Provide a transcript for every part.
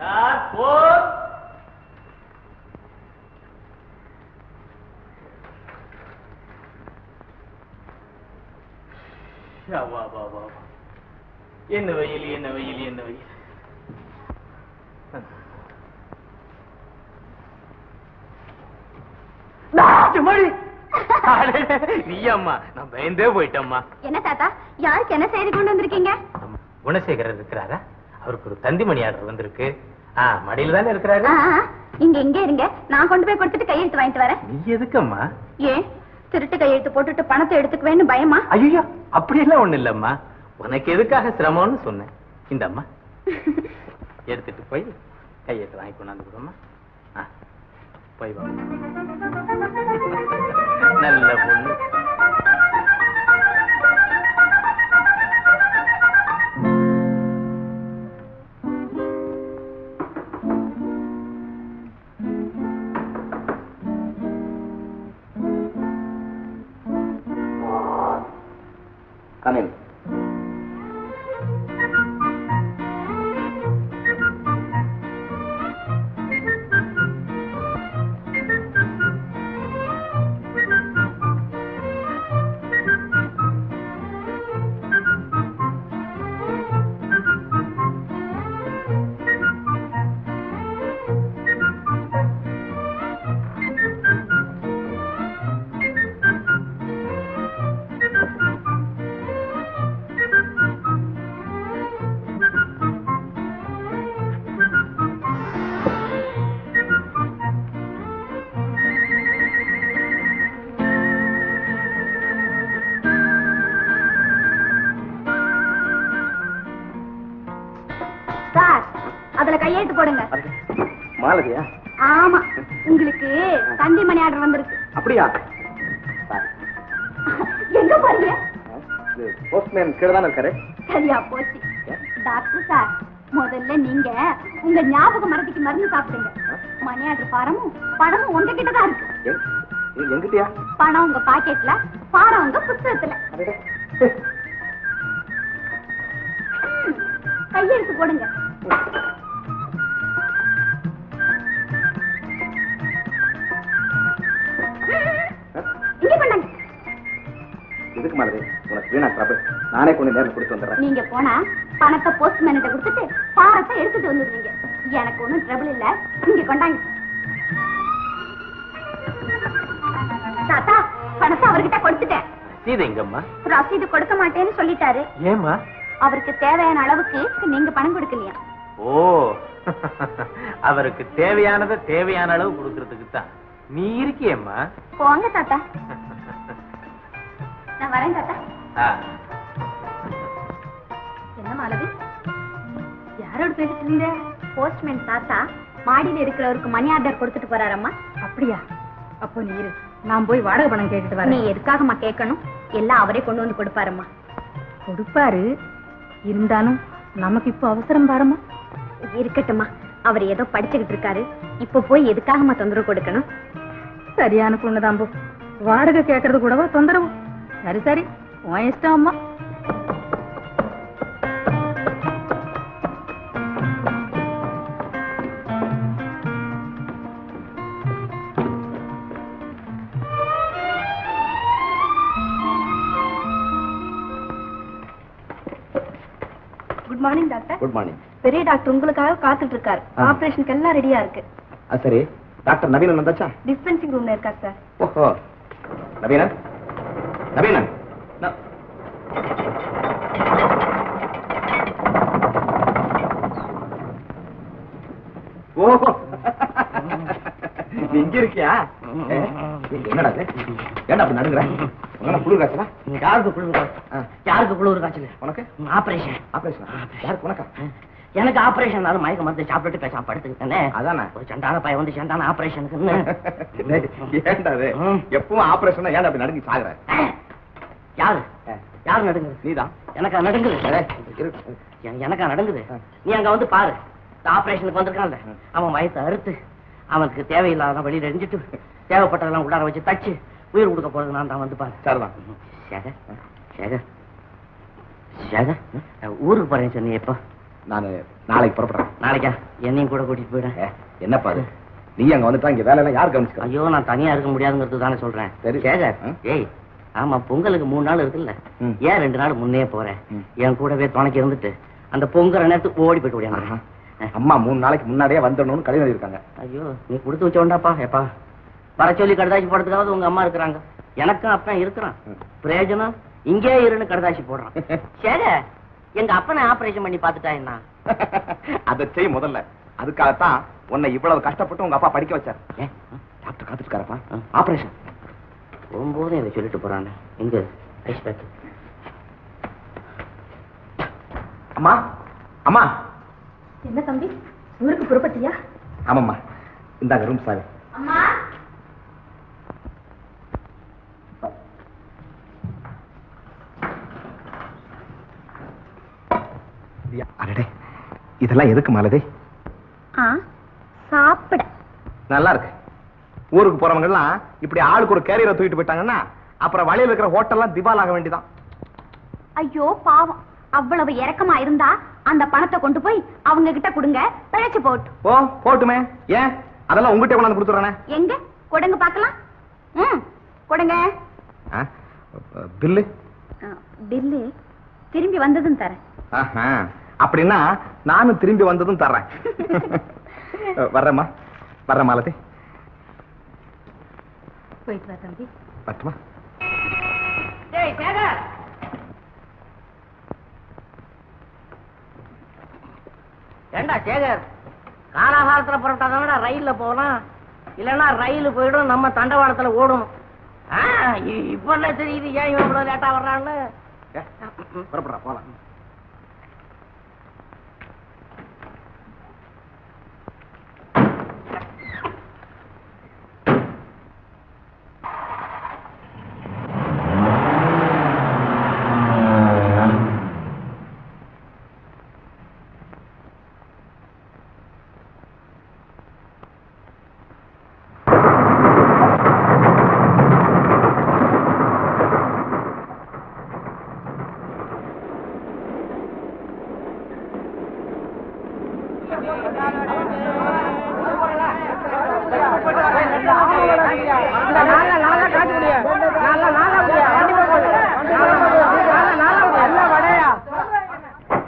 Sir phone வா வா வா வா. என்ன வெயில் என்ன வெயில் என்ன வெயில்? நீ அம்மா நான் பயந்தே போயிட்டம்மா. என்ன தாத்தா யாருக்கு என்ன செய்தி கொண்டு வந்திருக்கீங்க? குணசேகரர் இருக்கிறாரா? அவருக்கு ஒரு தந்திமணி ஆர்டர் வந்திருக்கு. ஆ மடியில தானே இருக்கிறாரு? இங்க இங்க இருங்க. நான் கொண்டு போய் கொடுத்துட்டு கையெழுத்து வாங்கிட்டு வரேன். நீ எதுக்கம்மா? ஏன்? திருட்டு கையெழுத்து போட்டுட்டு பணத்தை எடுத்துக்குவேன்னு பயமா? ஐயோ அப்படியெல்லாம் ஒண்ணு இல்லம்மா. உனக்கு எதுக்காக சிரமம்னு சொன்னேன். இந்த அம்மா எடுத்துட்டு போய் கையெழுத்து வாங்கி கொண்டாந்து கொடுமா ஆ, போய் வா. நல்ல பொண்ணு. மாலதியா ஆமா உங்களுக்கு தந்தி மணி ஆர்டர் வந்திருக்கு. அப்படியா? எங்க போறீங்க? போஸ்ட்மேன் கீழே தானே இருக்காரு. சரியா போச்சு. டாக்டர் சார் முதல்ல நீங்க உங்க ஞாபக மரத்துக்கு மருந்து சாப்பிடுங்க. மணி ஆர்டர் பாரமும் பணமும் உங்ககிட்ட தான் இருக்கு. எங்க- எங்கிட்டயா? பணம் உங்க பாக்கெட்ல பாரம் உங்க புத்தகத்துல. கையெழுத்து போடுங்க. நானே கொண்டு நேரம் கொடுத்து வந்துடுறேன். நீங்க போனா பணத்தை போஸ்ட்மேன்கிட்ட கொடுத்துட்டு பாரத்தை எடுத்துட்டு வந்துடுவீங்க. எனக்கு ஒண்ணும் ட்ரபிள் இல்ல. இங்க கொண்டாங்க. தாத்தா பணத்தை அவர்கிட்ட கொடுத்துட்டேன். சீதை எங்கம்மா? ரசீது கொடுக்க மாட்டேன்னு சொல்லிட்டாரு. ஏமா அவருக்கு தேவையான அளவுக்கு நீங்க பணம் கொடுக்கலையா? ஓ அவருக்கு தேவையானதை தேவையான அளவு கொடுக்கறதுக்கு தான் நீ இருக்கியேம்மா? போங்க தாத்தா. நான் வரேன் தாத்தா. மாலதி. யாரோட பேசிட்டு இருந்த? போஸ்ட்மேன் தாத்தா மாடியில இருக்கிறவருக்கு மணி ஆர்டர் கொடுத்துட்டு போறாரம்மா. அப்படியா? அப்போ நீ இரு. நான் போய் வாடகை பணம் கேட்டுட்டு நீ வரேன் எதுக்காகம்மா கேட்கணும்? எல்லாம் அவரே கொண்டு வந்து கொடுப்பாரம்மா. கொடுப்பாரு. இருந்தாலும் நமக்கு இப்போ அவசரம் பாருமா இருக்கட்டும்மா. அவர் ஏதோ படிச்சுக்கிட்டு இருக்காரு. இப்ப போய் எதுக்காகம்மா தொந்தரவு கொடுக்கணும்? சரியான பொண்ணுதான் போ வாடகை கேட்கறது கூடவா தொந்தரவு? சரி சரி. உன் இஷ்டம் அம்மா. டாக்டர் உங்களுக்காக காத்துட்டு இருக்காரு. ஆபரேஷனுக்கு எல்லாம் ரெடியா இருக்கு. சரி. டாக்டர் நவீனன் வந்தாச்சா? டிஸ்பென்சிங் ரூம்ல இருக்காரு சார் ஓஹோ. நவீனன்? நவீனன்? ந- ஓஹோ. இங்க இருக்கியா? என்னடா ஏன்டா அப்படி நடுங்குற? உனக்கு குளிர் காய்ச்சலா? யாருக்கு குளிர். காய்ச்சல்? யாருக்கு குளிர் காய்ச்சல்? உனக்கு? ஆபரேஷன். ஆபரேஷன்? யாருக்கு உனக்கா? எனக்கு ஆபரேஷன் அது மயக்க மருந்து சாப்பிட்டுட்டு பேசாம படுத்துக்கிட்டேனே. அதானே? ஒரு சண்டான பையன் வந்து சண்டான இது? ம். எப்பவும் ஆபரேஷன் ஏன்டா அப்படி நடுங்கி சாகுற? யாரு. யாரு நடுங்குது? நீதான். எனக்கா நடுங்குது? எனக்கா நடுங்குது. நீ அங்க வந்து பாரு. ஆபரேஷனுக்கு வந்திருக்கான்ல. அவன் வயத்தை அறுத்து அவனுக்கு தேவையில்லாத வெளியில எரிஞ்சிட்டு தேவைப்பட்டதெல்லாம் உள்ளார வச்சு தச்சு உயிர் கொடுக்க போறது நான் தான் வந்து பாரு. சரிதான். சேகர். சேகர். சேகர். ஊருக்கு போறேன்னு சொன்னீங்க எப்போ நான் நாளைக்கு புறப்படுறேன். நாளைக்கா? என்னையும் கூட கூட்டிட்டு போயிட. என்னப்பா அது? நீ அங்க வந்துட்டா இங்க வேலையெல்லாம் யார் கவனிச்சுக்கா? ஐயோ நான் தனியா இருக்க முடியாதுங்கிறது தானே சொல்றேன். சரி. சேகர். ஏய் ஆமா பொங்கலுக்கு மூணு நாள் இருக்குல்ல. ஏன் ரெண்டு நாள் முன்னே போறேன். என் கூடவே துணைக்கு இருந்துட்டு அந்த பொங்குற நேரத்துக்கு ஓடி போயிட்டு. ஓடியாங்க அம்மா மூணு நாளைக்கு முன்னாடியே வந்துடணும்னு கடிதம் எழுதியிருக்காங்க ஐயோ நீ கொடுத்து வச்சோண்டாப்பா ஏப்பா. வர சொல்லி கடுதாசி போடுறதுக்காவது உங்க அம்மா இருக்கிறாங்க. எனக்கும் அப்பன் இருக்கிறான். பிரயோஜனம் இங்கே இருன்னு கடுதாசி போடுறான். சேகர் எங்க அப்பனை ஆபரேஷன் பண்ணி பார்த்துட்டா என்ன? அதை செய் முதல்ல. அதுக்காகத்தான் உன்னை இவ்வளவு கஷ்டப்பட்டு உங்க அப்பா படிக்க வச்சார். டாக்டர் காத்துருக்காரப்பா ஆ. ஆபரேஷன் போகும்போது இதை சொல்லிட்டு போறானே எங்க ஐஸ் பேக் அம்மா அம்மா. என்ன தம்பி? ஊருக்கு புறப்பட்டியா? ஆமாம்மா. இந்தாங்க ரூம் சாவி. அம்மா. அடடே இதெல்லாம் எதுக்கு மாலதி? ஆ சாப்பிட. நல்லா இருக்கு. ஊருக்கு போறவங்க எல்லாம் இப்படி ஆளுக்கு ஒரு கேரியரை தூக்கிட்டு போயிட்டாங்கன்னா அப்புறம் வழியில இருக்கிற ஹோட்டல்லாம் திவால் ஆக வேண்டியதான் ஐயோ பாவம். அவ்வளவு இறக்கமா இருந்தா அந்த பணத்தை கொண்டு போய் அவங்க கிட்ட கொடுங்க. பிழைச்சு போட்டு. ஓ போட்டுமே. ஏன்? அதெல்லாம் உங்ககிட்ட கொண்டாந்து கொடுத்துறானே எங்க? கொடுங்க பார்க்கலாம். ம் கொடுங்க. பில்லு? பில்லு. திரும்பி வந்ததும் தரேன். ஆஹா. அப்படின்னா நானும் திரும்பி வந்ததும் தர்றேன். வர்றேம்மா. வர்றேன் மாலதி. போயிட்டு வா தம்பி. பட்டுமா? ஏண்டா சேகர்? காலாகாலத்துல புறப்பட்டாதானடா ரயில்ல போகலாம் இல்லைன்னா ரயில் போயிடும் நம்ம தண்டவாளத்துல இ- இப்ப என்ன தெரியுது? ஏன் இவ்வளவு லேட்டா வர்றான்னு? புறப்படுறா போலாம்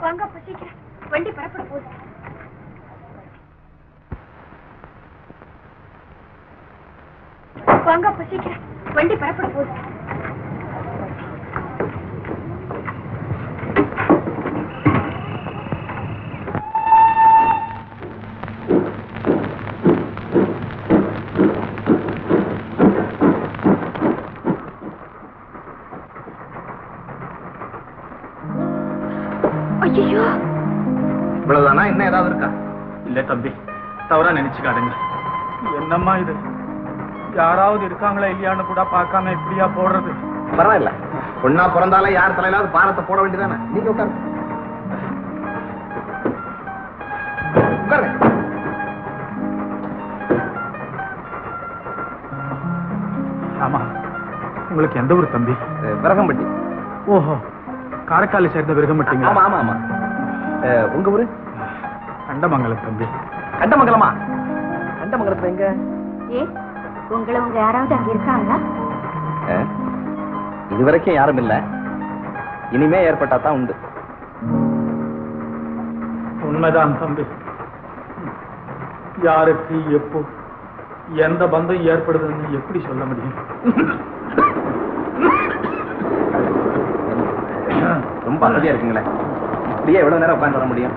வாங்க சீக்கிரம் வண்டி பரப்பட போகுது வாங்க சீக்கிரம் வண்டி பரப்பட போகுது ஐயோ. இவ்வளவுதானா? இன்னும் ஏதாவது இருக்கா? இல்ல தம்பி தவறா நினைச்சுக்காதுங்க. என்னம்மா இது? யாராவது இருக்காங்களா இல்லையான்னு கூட பார்க்காம இப்படியா போடுறது? பரவாயில்ல. பொண்ணா பிறந்தாலே யார் தலையிலாவது பாரத்தை போட வேண்டியதானே? நீங்க உட்காருங்க. உட்காருங்க. ஆமா உங்களுக்கு எந்த ஊர் தம்பி? விரகம்பட்டி. ஓஹோ. காரைக்காலை சேர்ந்த விருகமட்டிங்களா ஆமா ஆமா ஆமா. உங்க ஊரு? கண்டமங்கலம் தம்பி. கண்டமங்கலமா? கண்டமங்கலத்துல எங்க? ஏ உங்களை உங்க யாராவது அங்க இருக்காங்களா? இதுவரைக்கும் யாரும் இல்ல. இனிமே ஏற்பட்டா தான் உண்டு. உண்மைதான் தம்பி. யாருக்கு எப்போ எந்த பந்தம் ஏற்படுதுன்னு எப்படி சொல்ல முடியும்? ரொம்ப அசதியா இருக்குங்களே. இப்படியே எவ்வளவு நேரம் உட்காந்து வர முடியும்?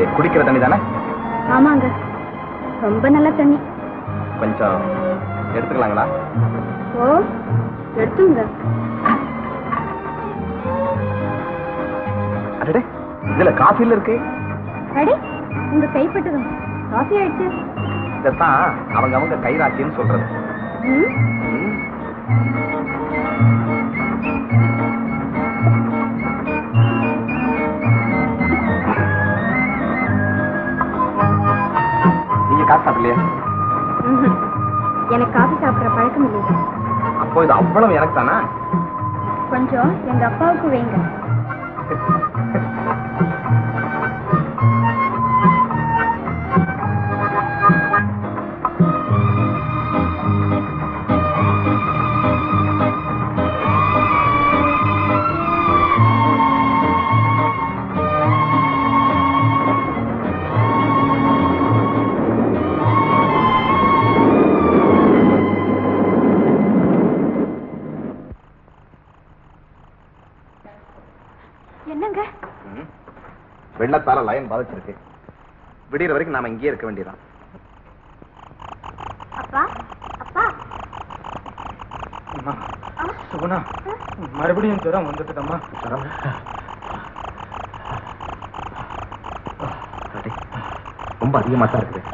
இது குடிக்கிற தண்ணி தானே? ஆமாங்க. ரொம்ப நல்ல தண்ணி. கொஞ்சம் எடுத்துக்கலாங்களா? ஓ எடுத்துங்க. அடடே இதுல காஃபில இருக்கு. ரெடி உங்க கைப்பட்டதும் காஃபி ஆயிடுச்சு. இதைத்தான் அவங்க அவங்க கைராசின்னு சொல்றது. ம். சாப்பிடலையா. எனக்கு காஃபி சாப்பிடுற பழக்கம் இல்லைங்க அப்போ இது அவ்வளவு எனக்கு தானா கொஞ்சம் எங்க அப்பாவுக்கு வைங்க. வெள்ளத்தால லயன் பாதிச்சிருக்கு. விடியற வரைக்கும் நாம இங்கேயே இருக்க வேண்டியதான் அப்பா அப்பா. அம்மா சுகுணா மறுபடியும் ஜுரம் வந்துட்டுதம்மா. அடே, ரொம்ப அதிகமா தான் இருக்குது.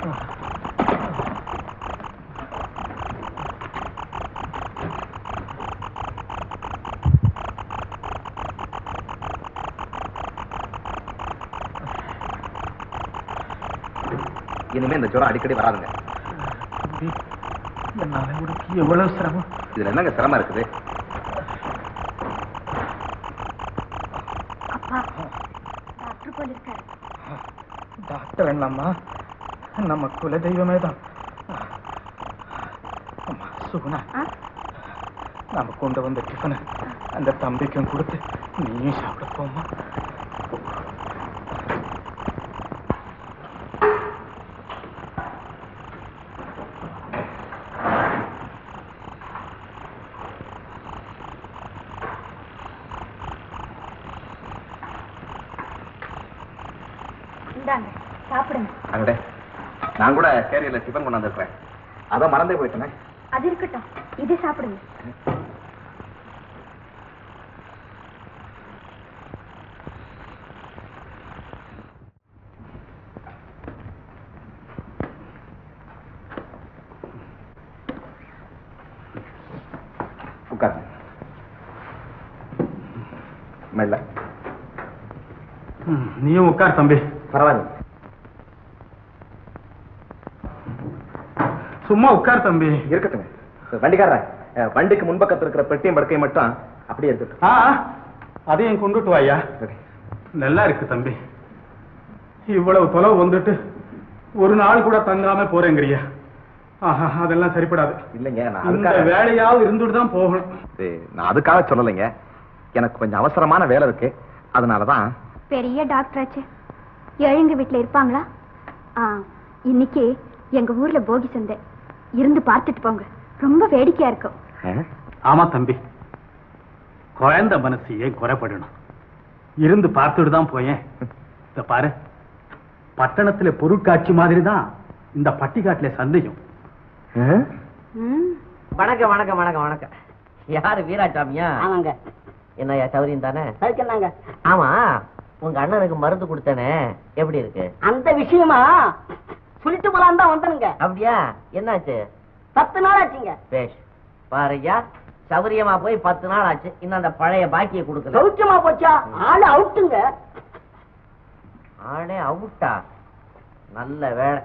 இனிமே இந்த ஜுரம் அடிக்கடி வராதுங்க? எவ்வளவு சிரமம்? இதுல என்னங்க சிரமம் இருக்குது? அப்பா டாக்டர் போல இருக்காரு டாக்டர் என்னம்மா? நம்ம குல தெய்வமே தான் அம்மா சுகுணா. ஆ? நாம கொண்டு வந்த டிஃபனை அந்த தம்பிக்கும் கொடுத்து நீயும் சாப்பிட போம்மா இந்தாங்க சாப்பிடுங்க அங்கடே கேரியர்ல டிஃபன் கொண்டாந்து இருக்கிறேன் அதான் மறந்தே போயிட்டேனே. அது இருக்கட்டும். இது சாப்பிடுங்க. உட்காருங்க. மெல்ல. நீயும் உட்கார் தம்பி. பரவாயில்ல. சும்மா உட்கார் தம்பி. இருக்கட்டுங்க வண்டிக்காரன் வண்டிக்கு முன்பக்கத்துல இருக்கிற பெட்டியும் படுக்கையும் மட்டும் அப்படியே இருக்கட்டும். ஆ அதையும் கொண்டுட்டு வாயா சரி. நல்லா இருக்கு தம்பி. இவ்வளவு தொலைவு வந்துட்டு ஒரு நாள் கூட தங்காம போறேங்கிறியா? ஆஹா அதெல்லாம் சரிப்படாது. இல்லைங்க நான் வேலையாவது இருந்துட்டு தான் போகணும். நான் அதுக்காக சொல்லலைங்க. எனக்கு கொஞ்சம் அவசரமான வேலை இருக்கு. அதனாலதான் பெரிய டாக்டர் ஆச்சு. ஏழுங்க வீட்டுல இருப்பாங்களா? ஆ இன்னைக்கு எங்க ஊர்ல போகி சந்தை. இருந்து பார்த்துட்டு போங்க. ரொம்ப வேடிக்கையா இருக்கும். ஆமா தம்பி. குழந்தை மனசு ஏன் குறைப்படணும் இருந்து பார்த்துட்டு தான் போயேன். இத பாரு. பட்டணத்துல பொருட்காட்சி மாதிரி தான் இந்த பட்டிக்காட்டுல சந்தையும். வணக்கம் வணக்கம் வணக்கம் வணக்கம். யாரு வீராசாமியா ஆமாங்க. என்னய்யா சௌரியம் தானே? சரிக்கண்ணாங்க ஆமா உங்க அண்ணனுக்கு மருந்து கொடுத்தனே. எப்படி இருக்கு? அந்த விஷயமா? சொல்லிட்டு போலாம் தான் வந்தனுங்க. அப்படியா? என்னாச்சு? பத்து நாள் ஆச்சுங்க. பேஷ் பாருயா சௌரியமா போய் பத்து நாள் ஆச்சு. இன்னும் அந்த பழைய பாக்கியை கொடுக்கல. சௌக்கியமா போச்சா? ஆளு அவுட்டுங்க. ஆளே அவுட்டா? நல்ல வேலை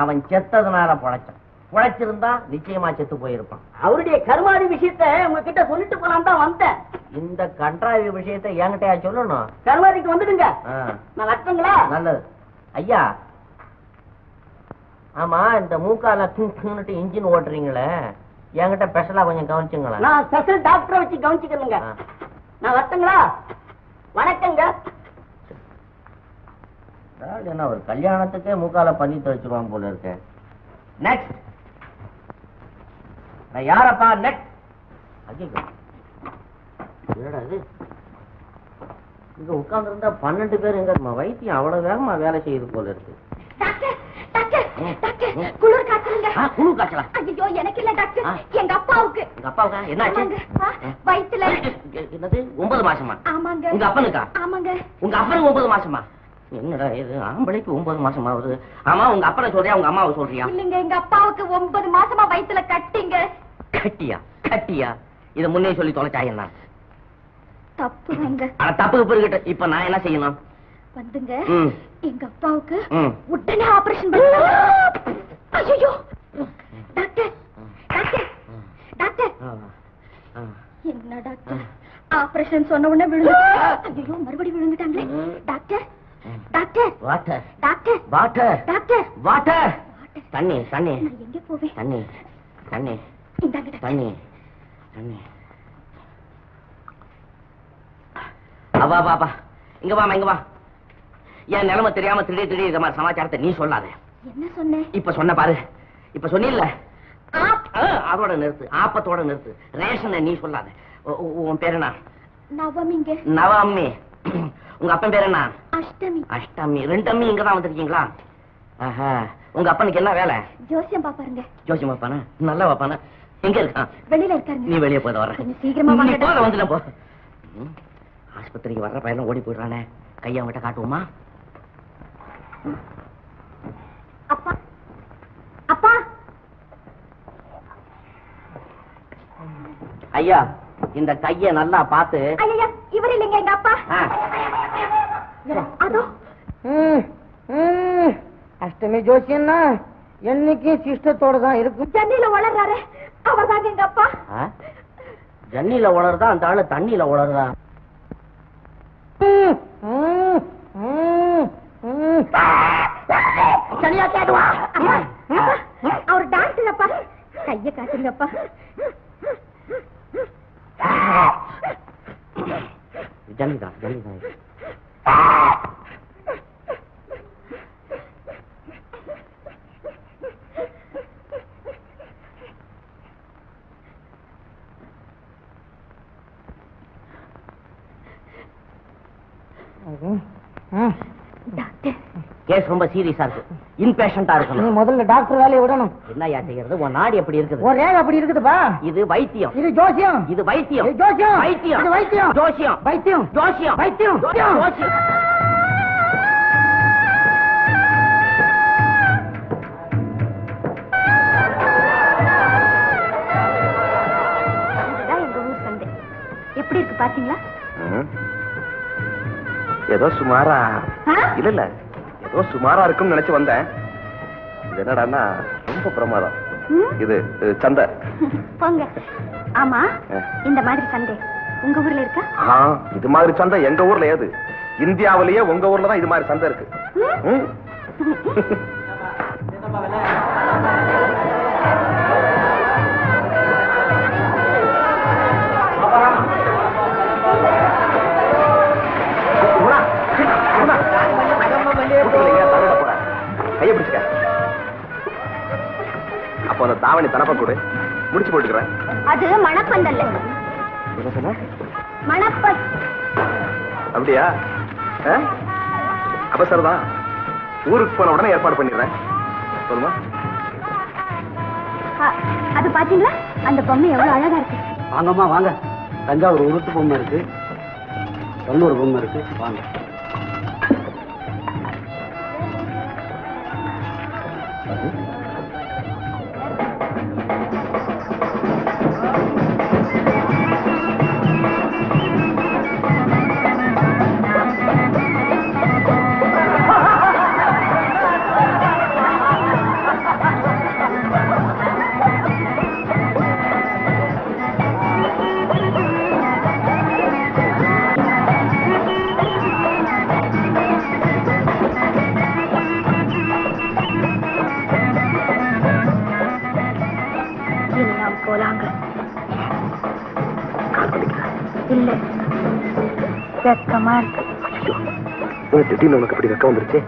அவன் செத்ததுனால பொழைச்சான். பொழைச்சிருந்தா நிச்சயமா செத்து போயிருப்பான். அவருடைய கருமாதி விஷயத்த உங்ககிட்ட சொல்லிட்டு போலாம் தான் வந்தேன். இந்த கன்றாவி விஷயத்தை என்கிட்டயா சொல்லணும்? கருமாதிக்கு வந்துடுங்க. நான் வரட்டுங்களா? நல்லது. ஐயா ஆமா இந்த மூக்கால தூக்கிட்டு இன்ஜின் ஓட்டுறீங்களே என்கிட்ட ஸ்பெஷலா கொஞ்சம் கவனிச்சுங்களேன். நான் ஸ்பெஷல் டாக்டரை வச்சு கவனிச்சுக்கிறேங்க ஆ. நான் வரட்டுங்களா? வணக்கங்க. என்ன ஒரு கல்யாணத்துக்கே மூக்கால பன்னி தெளிச்சிருவான் போல இருக்கு. நெக்ஸ்ட் நான் யாரப்பா நெக்ஸ்ட் என்னடா இது? இங்க பன்னெண்டு பேர் எங்க வைத்தியம் அவ்வளவு வேகமா வேலை செய்யுது போல இருக்கு டாக்டர் டாக்டர் ம், டாக்டர் ம். குளிர் காய்ச்சலுங்க குழு காய்ச்சலா? ஐயோ எனக்கு இல்ல டாக்டர். எங்க அப்பாவுக்கு. உங்க அப்பாவுக்கா? என்னாச்சு. வயித்துல. என்னது? ஒன்பது மாசமா? ஆமாங்க. உங்க அப்பனுக்கா? ஆமாங்க. உங்க அப்பனுக்கு ஒன்பது மாசமா? என்னடா இது? ஆம்பளைக்கு ஒன்பது மாசமா வருது? ஆமா உங்க அப்பனை சொல்றியா உங்க அம்மாவை சொல்றியா? இல்லைங்க எங்க அப்பாவுக்கு ஒன்பது மாசமா வயித்துல கட்டிங்க. கட்டியா? கட்டியா? இத முன்னே சொல்லி தொலைச்சா என்ன தப்புங்க ஆனா தப்பு தப்பு இப்ப நான் என்ன செய்யணும்? வந்துங்க. எங்க அப்பாவுக்கு. உடனே ஆபரேஷன் பண்ணாங்க ஐயோ டாக்டர். டாக்டர். டாக்டர். என்ன டாக்டர்? ஆபரேஷன் சொன்ன உடனே விழுந்து ஐயோ மறுபடியும் விழுந்துட்டாங்களே. Doctor. Doctor. Water. Doctor. Water. Doctor. Water. தண்ணி தண்ணி. நான் எங்க போவேன்? தண்ணி தண்ணி. இந்தாங்க தண்ணி தண்ணி. அவா பாப்பா இங்க வாமா இங்க வா. என் நிலைமை தெரியாம திடீர் திடீர் இந்த மாதிரி சமாச்சாரத்தை நீ சொல்லாத. என்ன சொன்னேன் இப்ப சொன்ன பாரு. இப்ப சொன்னில்ல. அதோட நிறுத்து. ஆப்பத்தோட நிறுத்து. ரேஷனை நீ சொல்லாத. உன் பேர் என்ன? நவமிங்க நவமி. உங்க அப்பன் பேர் என்ன? அஷ்டமி. அஷ்டமி. ரெண்டு அம்மி இங்க தான் வந்திருக்கீங்களா? ஆஹா. உங்க அப்பனுக்கு என்ன வேலை? ஜோசியம் பாப்பாருங்க ஜோசியம் வைப்பானா நல்லா வைப்பானா எங்க இருக்கான்? வெளியில இருக்காருங்க. நீ வெளியே போய் வர சீக்கிரமா போத. வந்துல போ. ஆஸ்பத்திரிக்கு வர்ற பையனும் ஓடி போயிடுறானே. கையை அவன்கிட்ட காட்டுவோமா? அப்பா. அப்பா. ஐயா இந்த கைய நல்லா பார்த்து. ஐயா இவர் இல்லைங்க எங்க அப்பா. அதோ. அஷ்டமி ஜோசியன்னா என்னைக்கும் சிஸ்டத்தோட தான் இருக்கும் ஜன்னில வளர்றாரு அவர் தாங்க எங்க அப்பா? ஜன்னில உளருதா அந்த ஆளு தண்ணியில உளருதா தனியா கேடுவா அவர் டாக்டர் அப்பா கைய காட்டுங்கப்பா. ஜன்னிதான் ஜன்னிதான் கேஸ் ரொம்ப சீரியஸா இருக்கு. இன்பேஷண்டா நீ இருக்கணும். முதல்ல டாக்டர் வேலையை விடணும். என்னய்யா செய்யறது? உன் நாடி எப்படி இருக்குது? ஒரே அப்படி இருக்குதுப்பா. இது வைத்தியம். இது ஜோசியம். இது வைத்தியம். இது ஜோசியம். வைத்தியம். இது வைத்தியம். ஜோசியம். வைத்தியம். ஜோசியம். வைத்தியம். ஜோசியம். எப்படி இருக்கு பாத்தீங்களா? ஏதோ சுமாரா? இல்ல இல்ல. ஏதோ சுமாரா இருக்கும்னு நினைச்சு வந்தேன். இது என்னடான்னா ரொம்ப பிரமாதம்? இது சந்தை. போங்க ஆமா. இந்த மாதிரி சந்தை உங்க ஊர்ல இருக்கா? ஆ, இது மாதிரி சந்தை எங்க ஊர்ல ஏது இந்தியாவிலேயே உங்க ஊர்ல தான் இது மாதிரி சந்தை இருக்கு. அந்த தாவணி தனப்ப கொடு. முடிச்சு போட்டுக்கிறேன். அது மணப்பந்தல்ல. என்ன சொன்ன? மணப்பத் அப்படியா? ஆ? அப்ப சரிதான் ஊருக்கு போன உடனே ஏற்பாடு பண்ணிடுறேன். சொல்லுமா? அது பாத்தீங்களா? அந்த பொம்மை எவ்வளவு அழகா இருக்கு. வாங்கம்மா வாங்க. தஞ்சாவூர் உருட்டு பொம்மை இருக்கு. கல்லூர் பொம்மை இருக்கு. வாங்க. திடீர்னு உனக்கு இப்படி வெக்கம் வந்துருச்சு?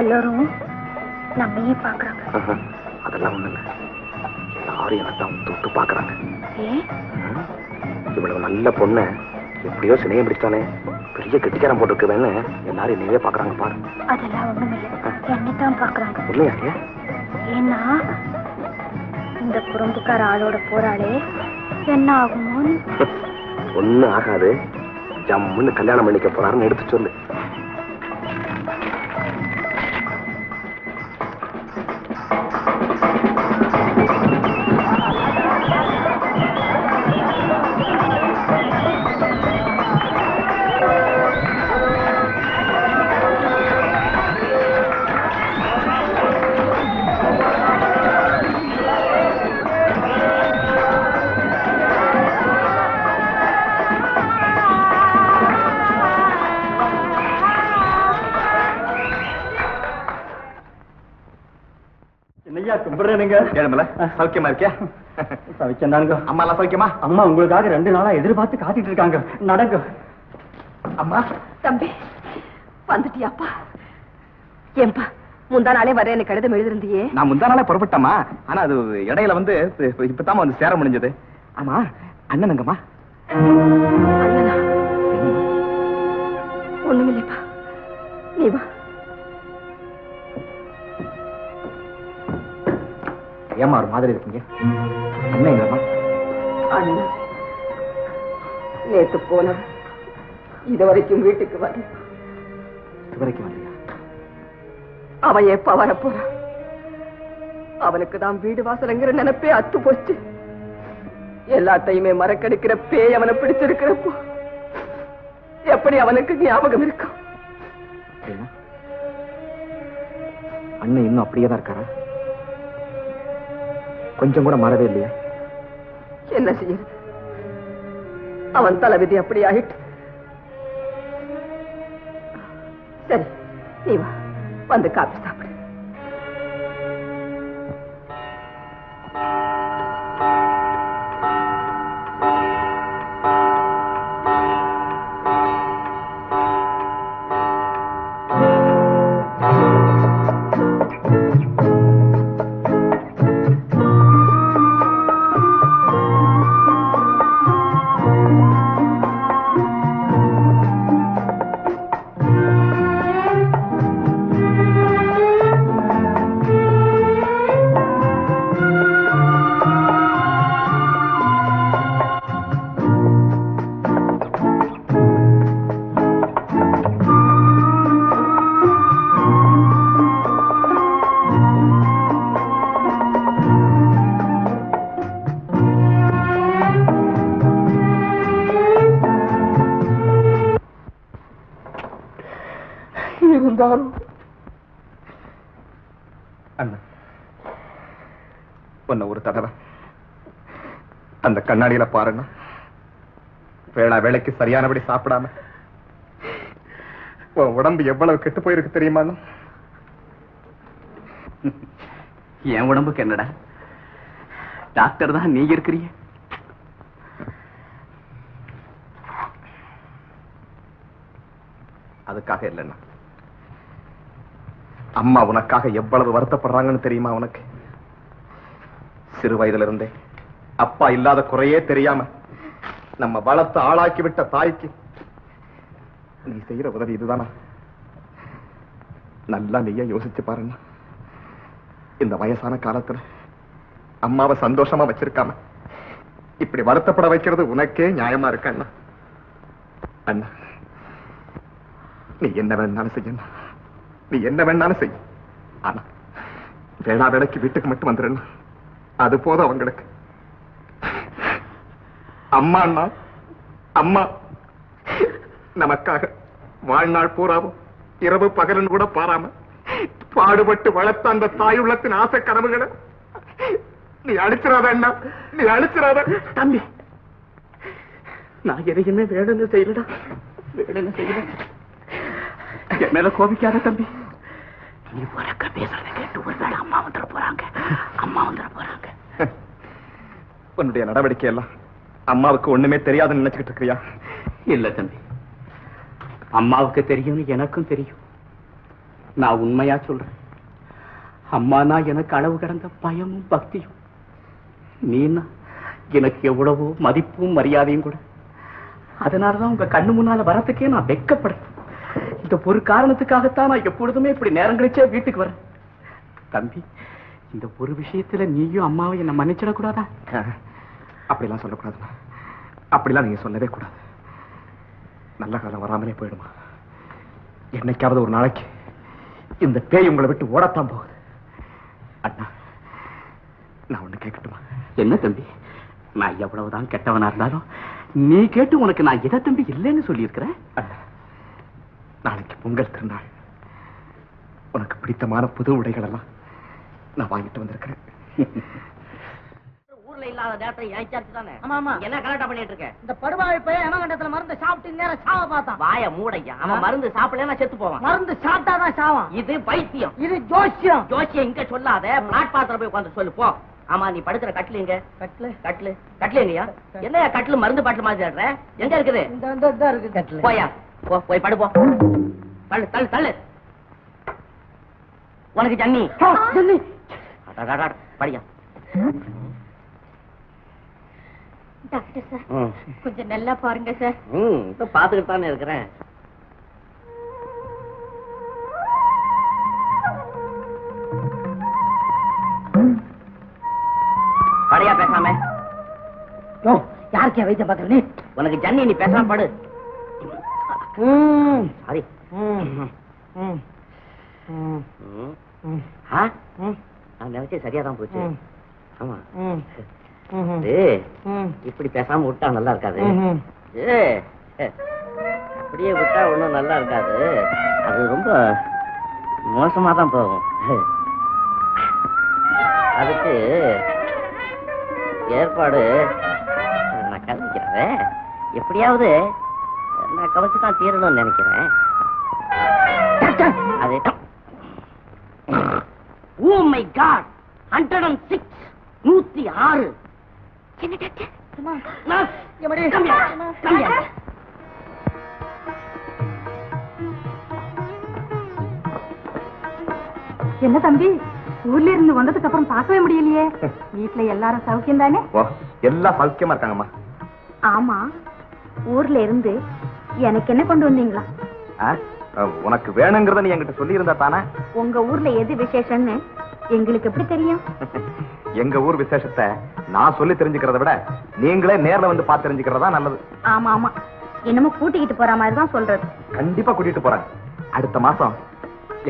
எல்லாரும் நம்மையே பாக்குறாங்க அதெல்லாம் ஒண்ணு இல்ல எல்லாரும் எனக்கு தான் தொட்டு பாக்குறாங்க இவ்வளவு நல்ல பொண்ண எப்படியோ சினையம் பிடிச்சானே பெரிய கெட்டிக்காரன் போட்டுருக்குவேன்னு எல்லாரும் என்னையே பாக்குறாங்க பாரு. அதெல்லாம் ஒண்ணுமில்ல. என்னைத்தான் பாக்குறாங்க உண்மையாக்கிய ஏன்னா இந்த குறும்புக்கார ஆளோட போறாளே என்ன ஆகுமோன்னு. ஒண்ணும் ஆகாது. ஜம்முன்னு கல்யாணம் பண்ணிக்க போறாருன்னு எடுத்து சொல்லு. கும்பிடுறேனுங்க ஏழுமல சௌக்கியமா இருக்கியா? சவிச்சந்தானுங்க அம்மா எல்லாம் சௌக்கியமா? அம்மா உங்களுக்காக ரெண்டு நாளா எதிர்பார்த்து காத்துட்டு இருக்காங்க. நடங்க. அம்மா. தம்பி வந்துட்டியாப்பா? ஏன்பா முந்தா நாளே வர எனக்கு கடிதம் எழுதிருந்தியே. நான் முந்தா நாளே புறப்பட்டேம்மா. ஆனா அது இடையில வந்து இப்ப- இப்பதாம்மா வந்து சேர முடிஞ்சது. ஆமா அண்ணனுங்கம்மா. அண்ணனா? ஏமா ஒரு மாதிரி இருக்கீங்க? அண்ணன் எங்கம்மா அண்ணன் நேத்து போன இது வரைக்கும் வீட்டுக்கு வர இது வரைக்கும் வரலையா? அவன் எப்ப வரப்போறான்? அவனுக்கு தான் வீடு வாசலுங்கிற நினைப்பே அத்து போச்சு. எல்லாத்தையுமே மறக்கடிக்கிற பேய் அவனை பிடிச்சிருக்கிறப்போ. எப்படி அவனுக்கு ஞாபகம் இருக்கும் அண்ணன் இன்னும் அப்படியே தான் இருக்காரா? கொஞ்சம் கூட மாறவே இல்லையா? என்ன செய்ய? அவன் தலைவிதி அப்படி ஆயிட்டு சரி நீ வா. வந்து காப்பிஸ்தான் உன்னை ஒரு தடவை. அந்த கண்ணாடியில பாருங்க. வேளா வேலைக்கு சரியானபடி சாப்பிடாம. உன் உடம்பு எவ்வளவு கெட்டு போயிருக்கு தெரியுமா? என் உடம்புக்கு என்னடா? டாக்டர் தான் நீ இருக்கிறீங்க. அதுக்காக இல்லைன்னா அம்மா உனக்காக எவ்வளவு வருத்தப்படுறாங்கன்னு தெரியுமா உனக்கு? சிறு வயதுல இருந்தே அப்பா இல்லாத குறையே தெரியாம நம்ம வளர்த்து ஆளாக்கி விட்ட தாய்க்கு நீ செய்யற உதவி இதுதானா? நல்லா நீயே யோசிச்சு பாருங்க இந்த வயசான காலத்துல அம்மாவை சந்தோஷமா வச்சிருக்காம இப்படி வருத்தப்பட வைக்கிறது உனக்கே நியாயமா இருக்க அண்ணா? அண்ணா நீ என்ன வேணாலும் செய்யணும் நீ என்ன வேணாலும் செய். ஆனா வேளா வேலைக்கு வீட்டுக்கு மட்டும் வந்துடணும் அது போதும் அவங்களுக்கு. அம்மா அண்ணா அம்மா நமக்காக வாழ்நாள் பூராவும் இரவு பகலன் கூட பாராம பாடுபட்டு வளர்த்த அந்த தாய் உள்ளத்தின் ஆசை கனவுகளை நீ அழிச்சிடாத அண்ணா நீ அழிச்சிடாத தம்பி நான் எதையுமே வேணும்னு செய்யலடா வேணும்னு செய்யல. என் மேல கோபிக்காத தம்பி. நீ உறக்க பேசுறத கேட்டு ஒருவேளை அம்மா வந்துட போறாங்க. அம்மா வந்துட போறாங்க உன்னுடைய நடவடிக்கை எல்லாம் அம்மாவுக்கு ஒண்ணுமே தெரியாதுன்னு நினைச்சுக்கிட்டு இருக்கியா இல்ல தம்பி. அம்மாவுக்கு தெரியும்னு எனக்கும் தெரியும். நான் உண்மையா சொல்றேன். அம்மானா எனக்கு அளவு கடந்த பயமும் பக்தியும். நீனா எனக்கு எவ்வளவோ மதிப்பும் மரியாதையும் கூட. அதனாலதான் உங்க கண்ணு முன்னால வரத்துக்கே நான் வெட்கப்படுறேன். இந்த ஒரு காரணத்துக்காகத்தான் நான் எப்பொழுதுமே இப்படி நேரம் கழிச்சே வீட்டுக்கு வரேன். தம்பி இந்த ஒரு விஷயத்துல நீயும் அம்மாவும் என்ன மன்னிச்சிடக்கூடாதா? அப்படிலாம் சொல்லக்கூடாதுமா. அப்படிலாம் நீங்க சொல்லவே கூடாது. நல்ல காலம் வராமலே போயிடுமா. என்னைக்காவது ஒரு நாளைக்கு இந்த பேய் உங்களை விட்டு ஓடத்தான் போகுது. அண்ணா நான் ஒண்ணு கேட்கட்டுமா என்ன தம்பி? நான் எவ்வளவுதான் கெட்டவனா இருந்தாலும் நீ கேட்டு உனக்கு நான் எதை தம்பி இல்லைன்னு சொல்லியிருக்கிறேன்? நாளைக்கு பொங்கல் திருநாள். உனக்கு பிடித்தமான புது உடைகள் எல்லாம் நான் வாங்கிட்டு வந்திருக்கிறேன். இல்லாத நேரத்தை ஏச்சாச்சு தானே? ஆமா, ஆமா. என்ன கலாட்டா பண்ணிட்டு இருக்க? இந்த படுபாவி பையன் எமகண்டத்துல மருந்து சாப்பிட்டு நேரம் சாவ பார்த்தான் வாய மூடையா அவன் மருந்து சாப்பிடலன்னா செத்து போவான். மருந்து சாப்பிட்டாதான் சாவான். இது பைத்தியம் இது ஜோசியம். ஜோசியம் இங்க சொல்லாத. பிளாட்பாத்திரம் போய் உட்காந்து சொல்லு. போ. ஆமா நீ படுக்கிற கட்டில் எங்க? கட்ல கட்டில். கட்டில் எங்கயா என்னையா கட்டில் மருந்து பாட்டில் மாதிரி எங்க இருக்குது? இருக்கு கட்ல போயா போ போய் படு போ. தள்ளு தள்ளு தள்ளு. உனக்கு ஜன்னி. ஜன்னி. படியா. Doctor sir. கொஞ்சம் நல்லா பாருங்க சார். ம் இப்ப பாத்துக்கிட்டு தானே இருக்கிறேன். படியா பேசாம. யோ. யாருக்கே வைத்தியம் நீ உனக்கு ஜன்னி நீ பேசாம படு. சாரி. நான் நினைச்சே சரியா தான் போச்சு. ஆமா. இப்படி பேசாம விட்டா நல்லா இருக்காது. அப்படியே விட்டா ஒண்ணும் நல்லா இருக்காது. அது ரொம்ப மோசமா தான் போகும். அதுக்கு ஏற்பாடு நான் கவனிக்கிறேன். எப்படியாவது நான் கவனிச்சு தான் தீரணும்னு நினைக்கிறேன். அது ஓ my god hundred and six நூத்தி ஆறு. என்ன தம்பி? ஊர்ல இருந்து வந்ததுக்கு அப்புறம் பார்க்கவே முடியலையே. வீட்டுல எல்லாரும் சௌக்கியம் தானே? ஓ எல்லாம் சௌக்கியமா இருக்காங்கம்மா. ஆமா. ஊர்ல இருந்து எனக்கு என்ன கொண்டு வந்தீங்களா? உனக்கு வேணுங்கிறத நீ என்கிட்ட சொல்லி இருந்தா தானே? உங்க ஊர்ல எது விசேஷம்னு? எங்களுக்கு எப்படி தெரியும்? எங்க ஊர் விசேஷத்தை நான் சொல்லி தெரிஞ்சுக்கிறத விட நீங்களே நேர்ல வந்து பார்த்து தெரிஞ்சுக்கிறதா நல்லது. ஆமா ஆமா என்னமோ கூட்டிக்கிட்டு போற மாதிரி தான் சொல்றது. கண்டிப்பா கூட்டிட்டு போறேன். அடுத்த மாசம்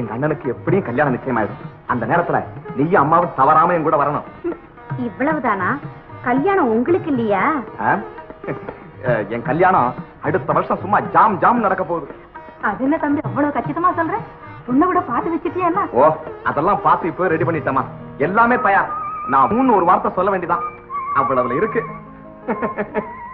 எங்க அண்ணனுக்கு எப்படியும் கல்யாணம் நிச்சயமாயிடும். அந்த நேரத்துல நீயும் அம்மாவும் தவறாம என் கூட வரணும். இவ்வளவுதானா? கல்யாணம் உங்களுக்கு இல்லையா? என் கல்யாணம் அடுத்த வருஷம் சும்மா ஜாம் ஜாம் நடக்க போகுது. அது என்ன தம்பி அவ்வளவு கச்சிதமா சொல்ற? பொண்ணை கூட பாத்து வச்சுட்டியா என்ன? ஓ அதெல்லாம் பார்த்து இப்போ ரெடி பண்ணிட்டமா எல்லாமே தயார். நான் மூணு ஒரு வார்த்தை சொல்ல வேண்டியதான் அவ்வளவுல இருக்கு.